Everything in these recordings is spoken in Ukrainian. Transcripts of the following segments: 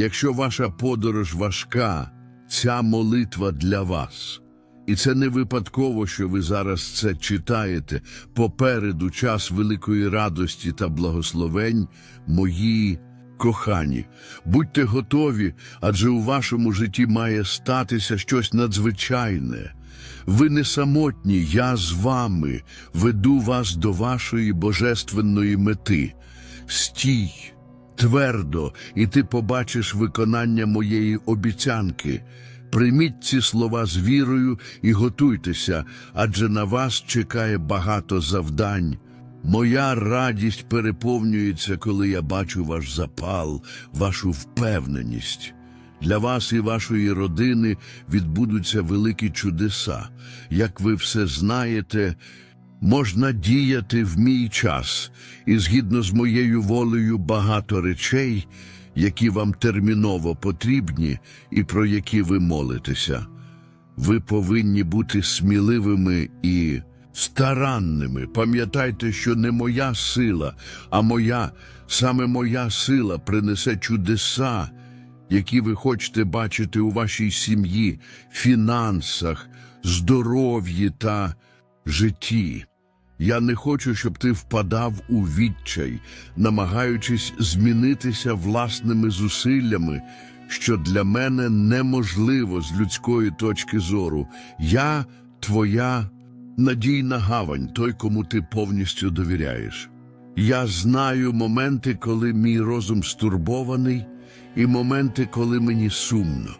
Якщо ваша подорож важка, ця молитва для вас. І це не випадково, що ви зараз це читаєте. Попереду час великої радості та благословень, мої кохані. Будьте готові, адже у вашому житті має статися щось надзвичайне. Ви не самотні, я з вами веду вас до вашої божественної мети. Стій твердо, і ти побачиш виконання моєї обіцянки. Прийміть ці слова з вірою і готуйтеся, адже на вас чекає багато завдань. Моя радість переповнюється, коли я бачу ваш запал, вашу впевненість. Для вас і вашої родини відбудуться великі чудеса. Як ви все знаєте, можна діяти в мій час, і згідно з моєю волею багато речей, які вам терміново потрібні і про які ви молитеся. Ви повинні бути сміливими і старанними. Пам'ятайте, що не моя сила, а моя, саме моя сила принесе чудеса, які ви хочете бачити у вашій сім'ї, фінансах, здоров'ї та житті. Я не хочу, щоб ти впадав у відчай, намагаючись змінитися власними зусиллями, що для мене неможливо з людської точки зору. Я твоя надійна гавань, той, кому ти повністю довіряєш. Я знаю моменти, коли мій розум стурбований, і моменти, коли мені сумно.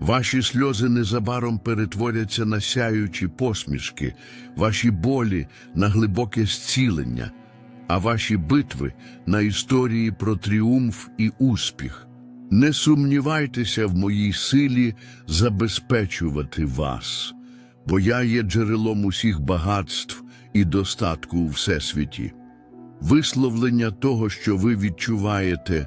Ваші сльози незабаром перетворяться на сяючі посмішки, ваші болі на глибоке зцілення, а ваші битви на історії про тріумф і успіх. Не сумнівайтеся в моїй силі забезпечувати вас, бо я є джерелом усіх багатств і достатку у всесвіті. Висловлення того, що ви відчуваєте,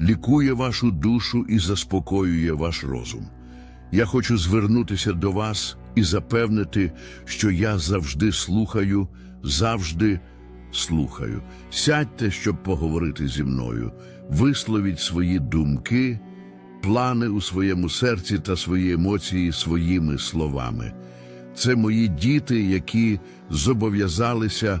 лікує вашу душу і заспокоює ваш розум. Я хочу звернутися до вас і запевнити, що я завжди слухаю, завжди слухаю. Сядьте, щоб поговорити зі мною, висловіть свої думки, плани у своєму серці та свої емоції своїми словами. Це мої діти, які зобов'язалися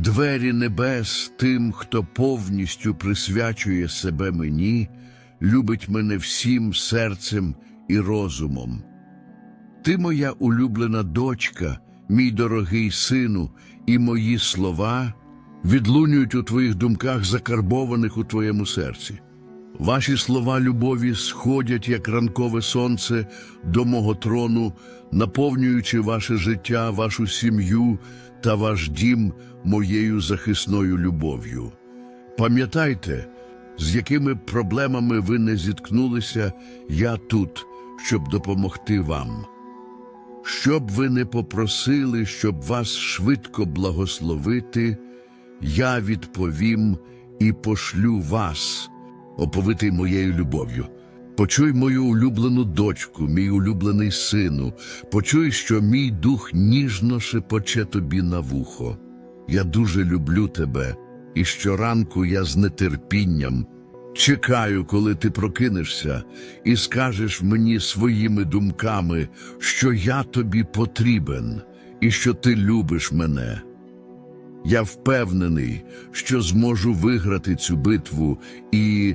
двері небес тим, хто повністю присвячує себе мені, любить мене всім серцем і розумом. Ти моя улюблена дочка, мій дорогий сину, і мої слова відлунюють у твоїх думках, закарбованих у твоєму серці. Ваші слова любові сходять, як ранкове сонце, до мого трону, наповнюючи ваше життя, вашу сім'ю та ваш дім моєю захисною любов'ю. Пам'ятайте, з якими проблемами ви не зіткнулися, я тут, щоб допомогти вам. Щоб ви не попросили, щоб вас швидко благословити, я відповім і пошлю вас, оповитий моєю любов'ю. Почуй мою улюблену дочку, мій улюблений сину, почуй, що мій дух ніжно шепоче тобі на вухо. Я дуже люблю тебе, і щоранку я з нетерпінням чекаю, коли ти прокинешся, і скажеш мені своїми думками, що я тобі потрібен і що ти любиш мене. Я впевнений, що зможу виграти цю битву і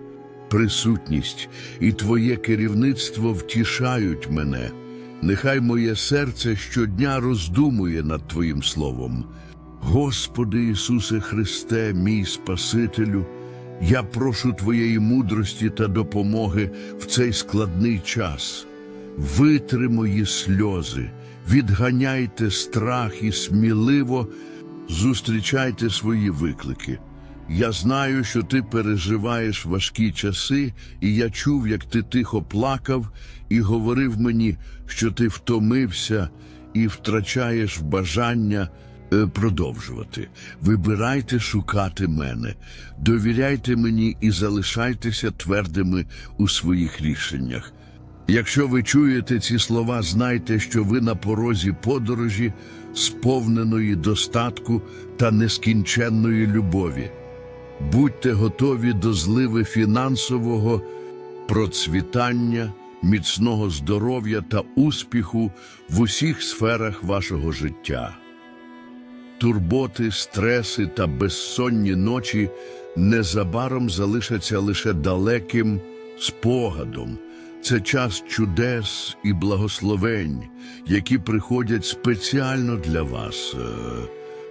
присутність і Твоє керівництво втішають мене. Нехай моє серце щодня роздумує над Твоїм словом. Господи Ісусе Христе, мій Спасителю, я прошу Твоєї мудрості та допомоги в цей складний час. Витри мої сльози, відганяйте страх і сміливо зустрічайте свої виклики. Я знаю, що ти переживаєш важкі часи, і я чув, як ти тихо плакав і говорив мені, що ти втомився і втрачаєш бажання е, продовжувати. Вибирайте шукати мене, довіряйте мені і залишайтеся твердими у своїх рішеннях. Якщо ви чуєте ці слова, знайте, що ви на порозі подорожі, сповненої достатку та нескінченної любові. Будьте готові до зливи фінансового процвітання, міцного здоров'я та успіху в усіх сферах вашого життя. Турботи, стреси та безсонні ночі незабаром залишаться лише далеким спогадом. Це час чудес і благословень, які приходять спеціально для вас.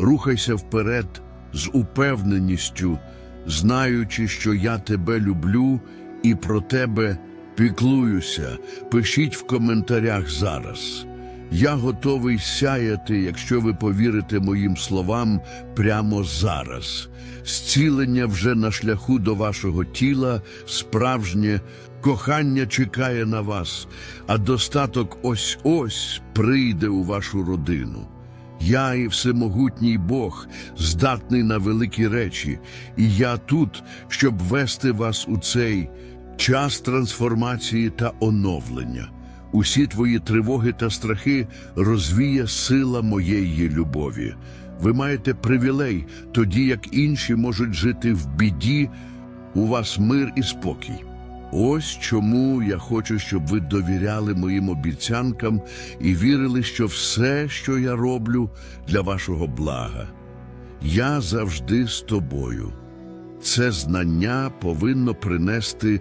Рухайся вперед з упевненістю, знаючи, що я тебе люблю і про тебе піклуюся. Пишіть в коментарях зараз. Я готовий сяяти, якщо ви повірите моїм словам прямо зараз. Зцілення вже на шляху до вашого тіла, справжнє кохання чекає на вас, а достаток ось ось прийде у вашу родину. Я і всемогутній Бог, здатний на великі речі, і я тут, щоб вести вас у цей час трансформації та оновлення. Усі твої тривоги та страхи розвіє сила моєї любові. Ви маєте привілей, тоді як інші можуть жити в біді, у вас мир і спокій. Ось чому я хочу, щоб ви довіряли моїм обіцянкам і вірили, що все, що я роблю, для вашого блага. Я завжди з тобою. Це знання повинно принести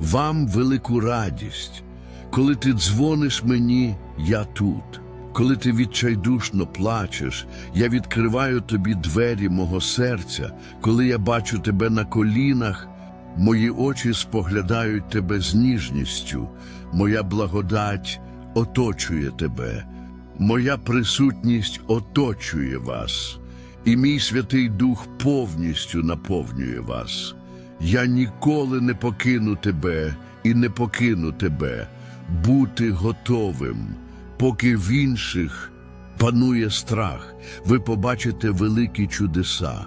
вам велику радість. Коли ти дзвониш мені, я тут. Коли ти відчайдушно плачеш, я відкриваю тобі двері мого серця. Коли я бачу тебе на колінах, мої очі споглядають тебе з ніжністю, моя благодать оточує тебе, моя присутність оточує вас, і мій Святий Дух повністю наповнює вас. Я ніколи не покину тебе і не покину тебе, бути готовим, поки в інших панує страх, ви побачите великі чудеса.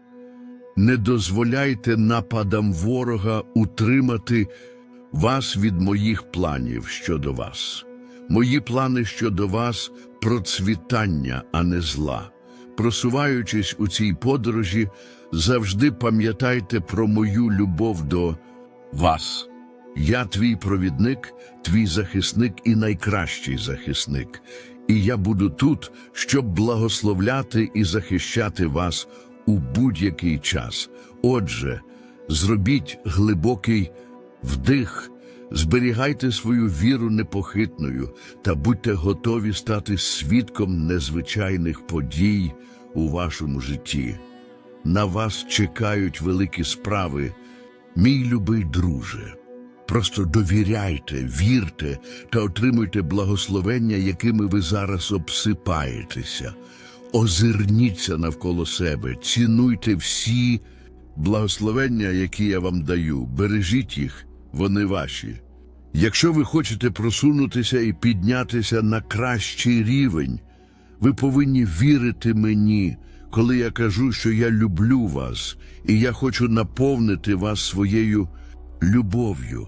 Не дозволяйте нападам ворога утримати вас від моїх планів щодо вас. Мої плани щодо вас процвітання, а не зла. Просуваючись у цій подорожі, завжди пам'ятайте про мою любов до вас. Я твій провідник, твій захисник і найкращий захисник, і я буду тут, щоб благословляти і захищати вас у будь-який час. Отже, зробіть глибокий вдих, зберігайте свою віру непохитною та будьте готові стати свідком незвичайних подій у вашому житті. На вас чекають великі справи, мій любий друже. Просто довіряйте, вірте та отримуйте благословення, якими ви зараз обсипаєтеся. Озирніться навколо себе, цінуйте всі благословення, які я вам даю. Бережіть їх, вони ваші. Якщо ви хочете просунутися і піднятися на кращий рівень, ви повинні вірити мені, коли я кажу, що я люблю вас, і я хочу наповнити вас своєю любов'ю.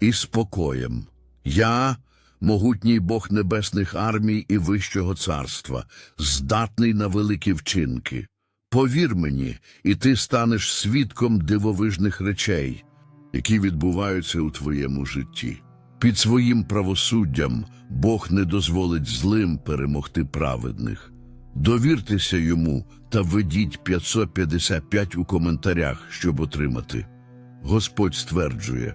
і спокоєм. Я, могутній Бог небесних армій і Вищого царства, здатний на великі вчинки. Повір мені, і ти станеш свідком дивовижних речей, які відбуваються у твоєму житті. Під своїм правосуддям Бог не дозволить злим перемогти праведних. Довіртеся йому та введіть 555 у коментарях, щоб отримати. Господь стверджує,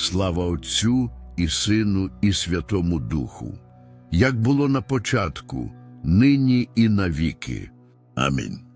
Слава Отцю і Сину, і Святому Духу, як було на початку, нині і навіки. Амінь.